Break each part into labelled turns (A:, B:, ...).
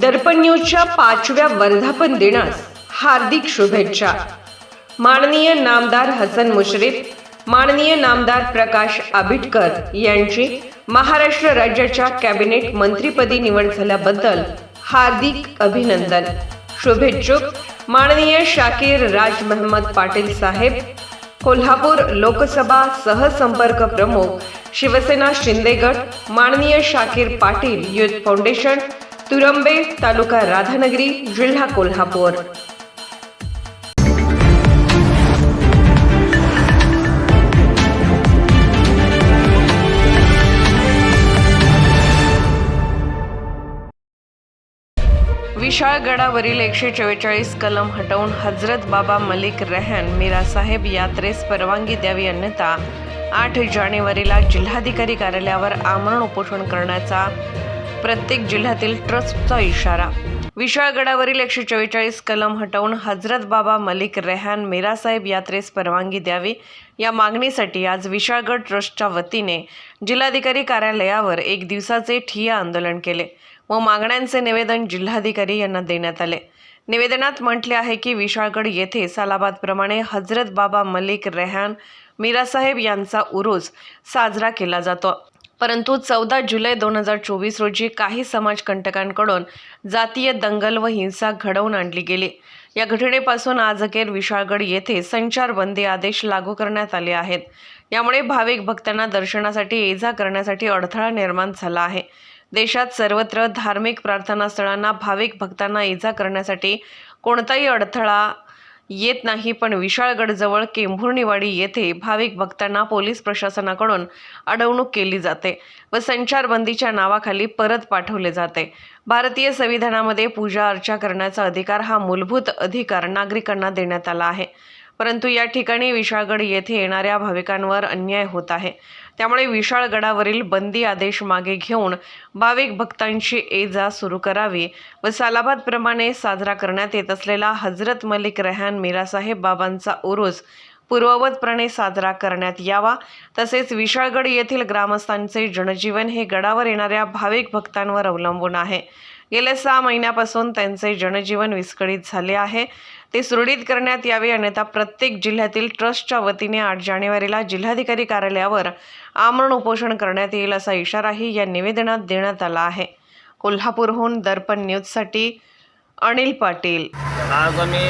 A: दर्पण न्यूजच्या पाचव्या वर्धापन दिनास हार्दिक शुभेच्छा. माननीय नामदार हसन मुश्रीफ माननीय नामदार प्रकाश आबिटकर यांची महाराष्ट्र राज्याच्या कॅबिनेट मंत्रीपदी निवड झाल्याबद्दल हार्दिक अभिनंदन. शुभेच्छुक माननीय शाकीर राज महम्मद पाटील साहेब कोल्हापूर लोकसभा सहसंपर्क प्रमुख शिवसेना शिंदेगड माननीय शाकीर पाटील युथ फाउंडेशन तुरंबे तालुका राधानगरी जिल्हा कोल्हापूर. विशाळगडावरील एकशे चव्वेचाळीस कलम हटवून हजरत बाबा मलिक रेहन मीरासाहेब यात्रेस परवानगी द्यावी अन्यथा आठ जानेवारीला जिल्हाधिकारी कार्यालयावर आमरण उपोषण करण्याचा प्रत्येक जिल्ह्यातील ट्रस्टचा इशारा. विशाळगडावरील एकशे चव्वेचाळीस कलम हटवून हजरत बाबा मलिक रेहान मीरासाहेब यात्रेस परवानगी द्यावी या मागणीसाठी आज विशाळगड ट्रस्टच्या वतीने जिल्हाधिकारी कार्यालयावर एक दिवसाचे ठिय्या आंदोलन केले व मागण्यांचे निवेदन जिल्हाधिकारी यांना देण्यात आले. निवेदनात म्हटले आहे की विशाळगड येथे सालाबादप्रमाणे हजरत बाबा मलिक रेहान मीरासाहेब यांचा उरूस साजरा केला जातो. परंतु चौदा जुलै दोन हजार चोवीस रोजी काही समाजकंटकांकडून जातीय दंगल व हिंसा घडवून आणली गेली. या घटनेपासून आज अखेर विशाळगड येथे संचारबंदी आदेश लागू करण्यात आले आहेत. यामुळे भाविक भक्तांना दर्शनासाठी ये जा करण्यासाठी अडथळा निर्माण झाला आहे. देशात सर्वत्र धार्मिक प्रार्थनास्थळांना भाविक भक्तांना ये जा करण्यासाठी कोणताही अडथळा येत नाही पण विशाळगडजवळ केंभुर्णीवाडी येथे भाविक भक्तांना पोलीस प्रशासनाकडून अडवणूक केली जाते व संचारबंदीच्या नावाखाली परत पाठवले जाते. भारतीय संविधानामध्ये पूजा अर्चा करण्याचा अधिकार हा मूलभूत अधिकार नागरिकांना देण्यात आला आहे. परंतु या ठिकाणी विशाळगड येथे येणाऱ्या भाविकांवर अन्याय होत आहे. त्यामुळे विशाळगडावरील बंदी आदेश मागे घेऊन भाविक भक्तांची ये जा सुरू करावी व सालाबादप्रमाणे साजरा करण्यात येत असलेला हजरत मलिक रेहान मीरासाहेब बाबांचा उरूस पूर्ववतपणे साजरा करण्यात यावा. तसेच विशाळगड येथील ग्रामस्थांचे जनजीवन हे गडावर येणाऱ्या भाविक भक्तांवर अवलंबून आहे. गेल्या सहा महिन्यापासून त्यांचे जनजीवन विस्कळीत झाले आहे. ते सुरळीत करण्यात यावे अन्यथा प्रत्येक जिल्ह्यातील ट्रस्टच्या वतीने आठ जानेवारीला जिल्हाधिकारी कार्यालयावर आमरण उपोषण करण्यात येईल असा इशाराही या निवेदनात देण्यात आला आहे. कोल्हापूरहून दर्पण न्यूजसाठी अनिल पाटील.
B: आज आम्ही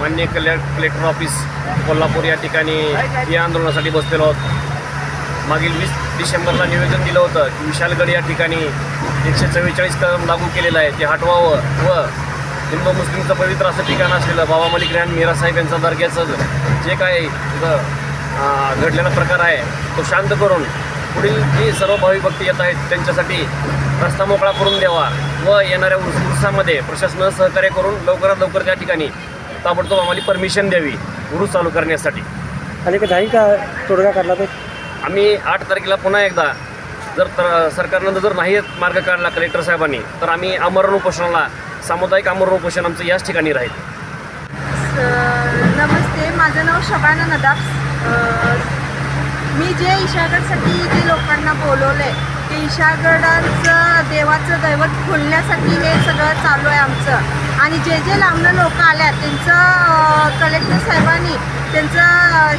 B: मान्य कले कलेक्टर ऑफिस कोल्हापूर या ठिकाणी या आंदोलनासाठी बसलेलो आहोत. मागील वीस डिसेंबरला निवेदन दिलं होतं की विशालगड या ठिकाणी एकशे चव्वेचाळीस कलम लागू केलेलं आहे. ते हटवावं व हिंदू मुस्लिमचं पवित्र असं ठिकाण असलेलं बाबा मलिक रेहान मीरासाहेब यांचं दर्ग्याचं जे काय अं, घडलेला प्रकार आहे तो शांत करून पुढील जी सर्व भाविक भक्ती येत आहेत त्यांच्यासाठी रस्ता मोकळा करून द्यावा व येणाऱ्या उर्स उर्सामध्ये प्रशासनानं सहकार्य करून लवकरात लवकर त्या ठिकाणी ताबडतोब आम्हाला परमिशन द्यावी उरूस चालू करण्यासाठी.
C: आणि काही का तोडगा काढला तर
B: आम्ही आठ तारखेला पुन्हा एकदा जर तर सरकारनं जर नाही मार्ग काढला कलेक्टर साहेबांनी तर आम्ही आमरण उपोषणाला सामुदायिक आमरण उपोषण आमचं याच ठिकाणी राहील.
D: नमस्ते. माझं नाव शबाना नदाब. मी जे ईशागडसाठी जे लोकांना बोलवलं आहे ते ईशागडाचं देवाचं दैवत खोलण्यासाठी हे सगळं चालू आहे आमचं. आणि जे जे लांबणं लोक आल्या त्यांचं कलेक्टर साहेबांनी त्यांचं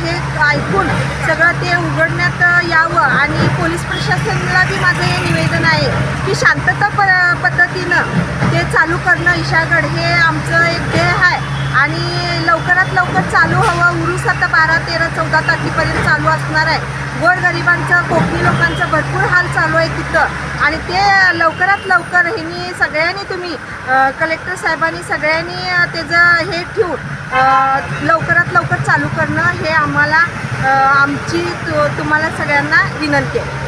D: हे ऐकून सगळं ते उघडण्यात यावं. आणि पोलीस प्रशासनाला बी माझं हे निवेदन आहे की शांतता प पद्धतीनं ते चालू करणं ईशागड हे आमचं एक ध्येय आहे. आणि लवकरात लवकर चालू हवं उरूस आता बारा तेरा चौदा तारखेपर्यंत चालू असणार आहे. गोरगरिबांचं कोकणी लोकांचं भरपूर हाल चालू आहे तिथं. आणि ते लवकरात लवकर ह्यांनी सगळ्यांनी तुम्ही कलेक्टर साहेबांनी सगळ्यांनी त्याचं हे ठेवून लवकरात लवकर चालू करणं हे आम्हाला आमची तु तुम्हाला सगळ्यांना विनंती आहे.